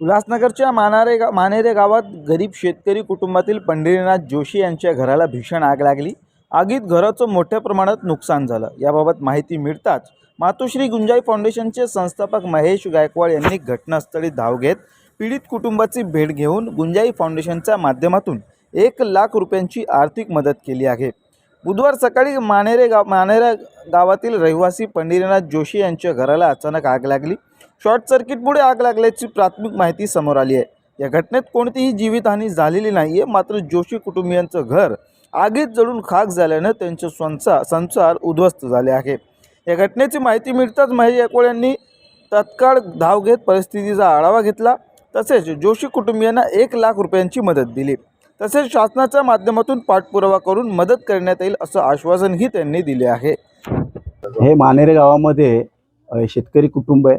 उल्हासनगरच्या मानारे गा मानेरे गावात गरीब शेतकरी कुटुंबातील पंढरीनाथ जोशी यांच्या घराला भीषण आग लागली. आगीत घराचं मोठ्या प्रमाणात नुकसान झालं. याबाबत माहिती मिळताच मातोश्री गुंजाई फाउंडेशनचे संस्थापक महेश गायकवाड यांनी घटनास्थळी धाव घेत पीडित कुटुंबाची भेट घेऊन गुंजाई फाउंडेशनच्या माध्यमातून एक लाख रुपयांची आर्थिक मदत केली आहे. बुधवार सकाळी मानेरे गाव मानेरा गावातील रहिवासी पंढरीनाथ जोशी यांच्या घराला अचानक आग लागली. शॉर्ट सर्किटमुळे आग लागल्याची प्राथमिक माहिती समोर आली आहे. या घटनेत कोणतीही जीवितहानी झालेली नाही आहे मात्र जोशी कुटुंबियांचं घर आगीत जळून खाक झाल्यानं त्यांचे संसार संसार उद्ध्वस्त झाले आहे. या घटनेची माहिती मिळताच महेश गायकवाड यांनी तत्काळ धाव घेत परिस्थितीचा आढावा घेतला. तसेच जोशी कुटुंबियांना एक लाख रुपयांची मदत दिली. तसेच शासनाच्या माध्यमातून पाठपुरावा करून मदत करण्यात येईल असं आश्वासनही त्यांनी दिले आहे. हे मानेरे गावामध्ये शेतकरी कुटुंब आहे.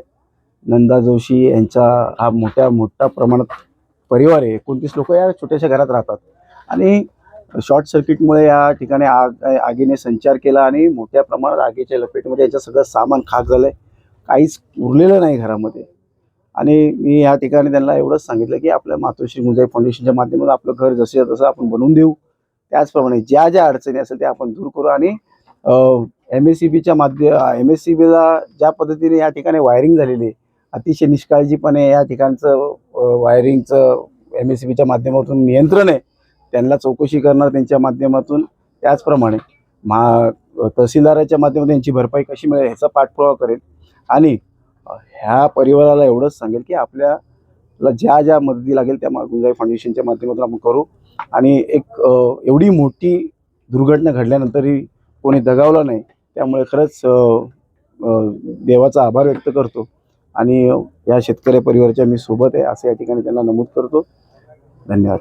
नंदा जोशी यांचा हा मोठ्या मोठ्या प्रमाणात परिवार आहे. एकोणतीस लोक या छोट्याशा घरात राहतात. आणि शॉर्ट सर्किटमुळे या ठिकाणी आग आगीने संचार केला आणि मोठ्या प्रमाणात आगीच्या लपेटमध्ये याचं सगळं सामान खाक झालं आहे काहीच उरलेलं नाही घरामध्ये. आणि मी या ठिकाणी त्यांना एवढंच सांगितलं की आपल्या मातोश्री मुंजाई फाउंडेशनच्या माध्यमातून आपलं घर जसं तसं आपण बनवून देऊ. त्याचप्रमाणे ज्या ज्या अडचणी असेल त्या आपण दूर करू आणि एम एस सी बीच्या माध्य एम एस सी बीला ज्या पद्धतीने या ठिकाणी वायरिंग झालेली आहे अतिशय निष्काळजीपणे या ठिकाणचं वायरिंगचं एम एस सी बीच्या माध्यमातून नियंत्रण आहे. त्यांना चौकशी करणार त्यांच्या माध्यमातून. त्याचप्रमाणे मा तहसीलदाराच्या माध्यमातून यांची भरपाई कशी मिळेल ह्याचा पाठपुरावा करेल. आणि ह्या परिवाराला एवढंच सांगेल की आपल्याला ज्या ज्या मदती लागेल त्या गुंजाई फाउंडेशनच्या माध्यमातून आपण करू. आणि एक एवढी मोठी दुर्घटना घडल्यानंतरही कोणी दगावला नाही. त्यामुळे खरंच देवाचा आभार व्यक्त करतो. आणि या शेतकरी परिवाराच्या मी सोबत आहे असं या ठिकाणी त्यांना नमूद करतो. धन्यवाद.